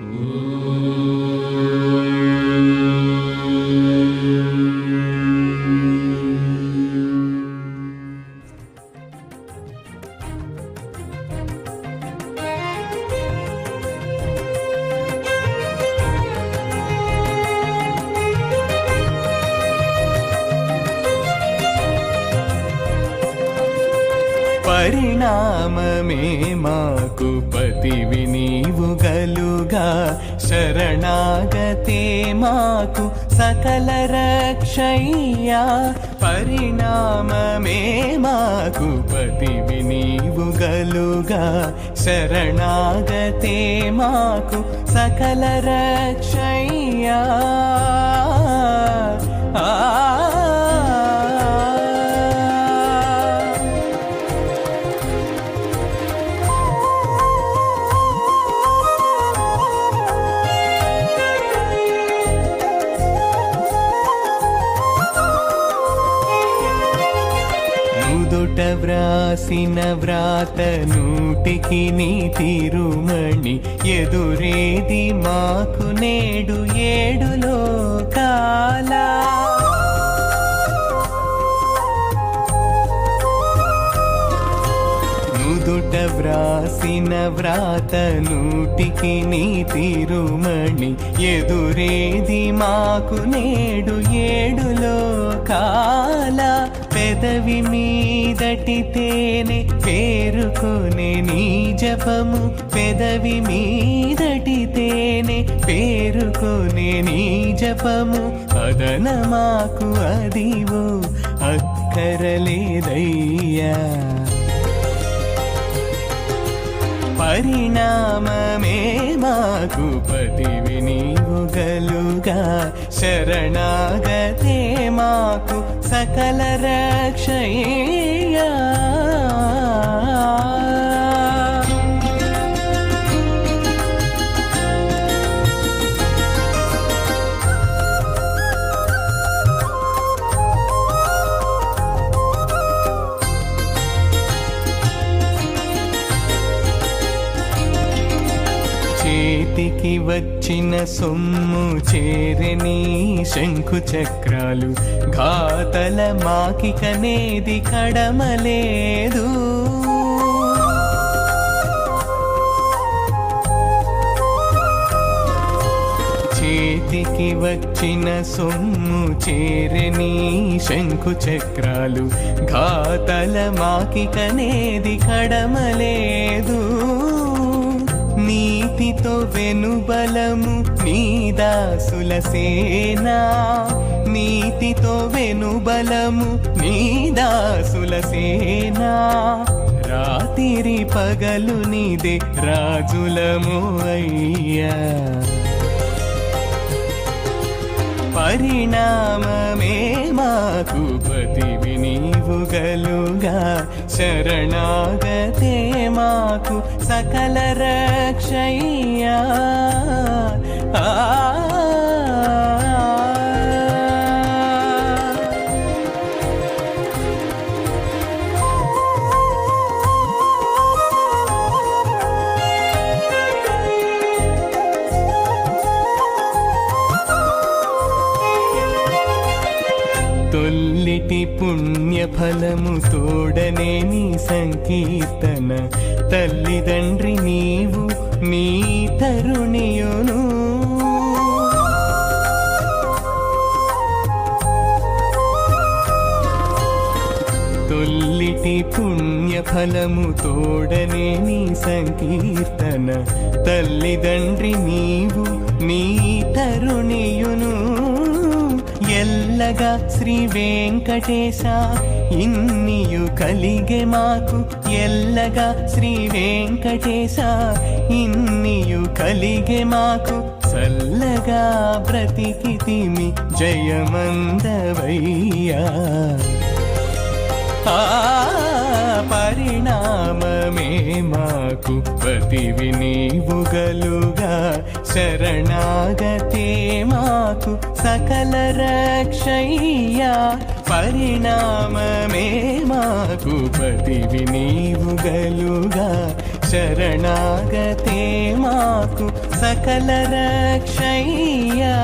Mm. పరిణామమే మాకు పతివి నీవు గలుగా. శరణాగతే మాకు సకల రక్షయ్యా. పరిణామమే మాకు పతివి నీవు గలుగా. శరణాగతే మాకు సకల రక్షయ్యా. నుదుట వ్రాసిన వ్రాత నూటికి నీ తిరుమణి ఎదురేది మాకు నేడు ఏడులో కాలా నుదుట వ్రాసిన వ్రాత నూటికి నీ తిరుమణి ఎదురేది మాకు నేడు ఏడులో కాలా పెదవి మీదటితేనే పేరుకునే నీ జపము. పెదవి మీదటితేనే పేరుకునే నీ జపము. అదన మాకు అదివు అక్కరలేదయ్యా. పరిణామమే మాకు పతివి నీవు గలుగా. శరణాగతే మాకు సకల రక్షయ్యా చేతికి వచ్చిన సొమ్ము చేరని శంకు చక్రాలు. ఘాతల మాకి కనేది కడమలేదు. చేతికి వచ్చిన సొమ్ము చేరని శంకు చక్రాలు. ఘాతల మాకి కనేది కడమలేదు. నేను బలము నీ దాసుల సేనా. నీతితో వెనుబలము నీ దాసుల సేనా. రాతిరి పగలు నీదే రాజులము అయ్యా. పరిణామమే మాకు పతివి నీవు శరణాగతే. మాకు సకల రక్షయ్యా. ఆ పుణ్యఫలము తోడనే నీ సంకీర్తన. తల్లిదండ్రి నీవు నీ తరుణియును. తొల్లిటి పుణ్యఫలము తోడనే నీ సంకీర్తన. తల్లిదండ్రి నీవు నీ తరుణియును. ఎల్లగా శ్రీ వెంకటేశ ఇన్నియు కలిగే మాకు ఎల్లగా శ్రీ వెంకటేశ ఇన్నియు కలిగే మాకు చల్లగా బ్రతికితిమి జయమందవయ్యా. ఆ పరిణామమే మాకు పతివి నీవుగలుగా శరణాగతే మాకు సకల రక్షయ్యా. పరిణామమే మాకు పతివి నీవుగలుగా శరణాగతే మాకు సకల రక్షయ్యా.